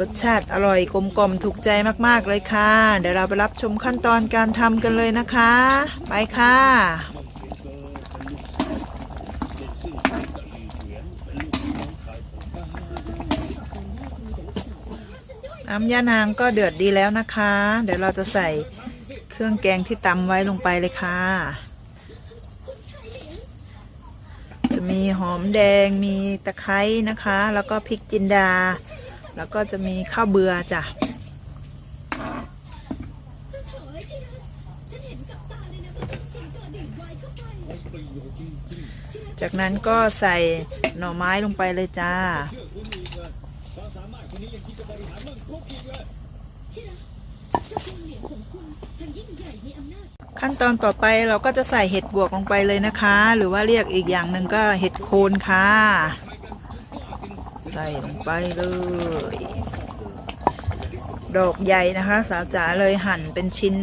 รสชาติอร่อยกลมกล่อมถูกใจมากๆเลยค่ะ เดี๋ยวเราไปรับชมขั้นตอนการทำกันเลยนะคะ ไปค่ะน้ำย่านางก็เดือดดีแล้วนะคะ เดี๋ยวเราจะใส่เครื่องแกงที่ตำไว้ลงไปเลยค่ะ จะมีหอมแดงมีตะไคร้นะคะ แล้วก็พริกจินดา แล้วก็จะมีข้าวเบือจ้ะจากนั้นก็ใส่หน่อไม้ลงไปเลยจ้า ขั้นตอนต่อไปเราก็จะใส่เห็ดบวกลงไปเลยนะคะ หรือว่าเรียกอีกอย่างหนึ่งก็เห็ดโคนค่ะ ใส่ลงไปเลย ดอกใหญ่นะคะ สาวจ๋าเลยหั่นเป็นชิ้น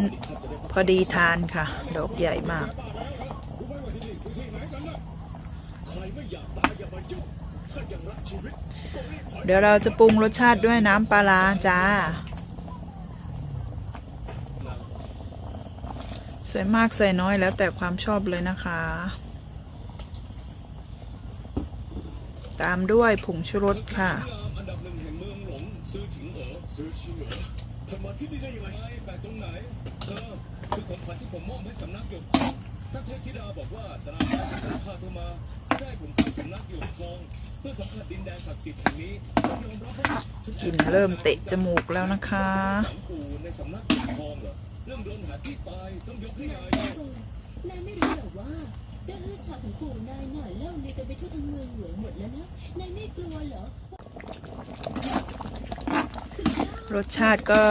พอดีทานค่ะ ดอกใหญ่มาก เดี๋ยวเราจะปรุงรสชาติด้วยน้ำปลาร้าจ้า ใส่มากใส่น้อยแล้วแต่ความชอบเลยนะคะ ตามด้วยผงชูรสค่ะอันดับหนึ่งแห่งเมืองหลงซื้อถิงเหรอซื้อชิงเหรอเธอมาที่นี่ได้ยังไงแปลกตรงไหนเธอคือของขวัญที่ผมมอบให้สำนักหยกถ้าเทพธิดาบอกว่าตราบใดที่พาเธอมาได้ผมไปสำนักหยกทองเพื่อสัมผัสดินแดนศักดิ์สิทธิ์แห่งนี้ผมยอมรับว่าฉันกลิ่นเริ่มเตะจมูกแล้วนะคะ เรื่องเลือดชาของปู่นายน่ะเล่าลือกันไปทั่วทั้งเมืองหลวงหมดแล้วนะนายไม่กลัวเหรอ รสชาติก็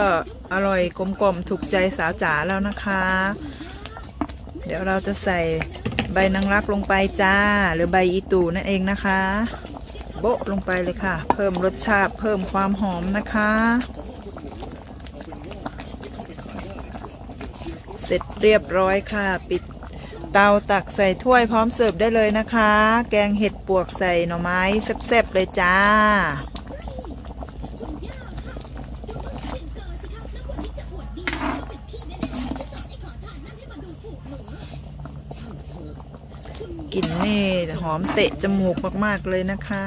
อร่อยกลมกล่อมถูกใจสาวจ๋าแล้วนะคะ เดี๋ยวเราจะใส่ใบนางรักลงไปจ้า หรือใบอีตูนั่นเองนะคะ โบะลงไปเลยค่ะ เพิ่มรสชาติเพิ่มความหอมนะคะ เสร็จเรียบร้อยค่ะ ปิด เตาตักใส่ถ้วยพร้อมเสิร์ฟได้เลยนะคะ แกงเห็ดปวกใส่หน่อไม้แซ่บๆเลยจ้า กลิ่นนี่หอมเตะจมูกมากๆเลยนะคะ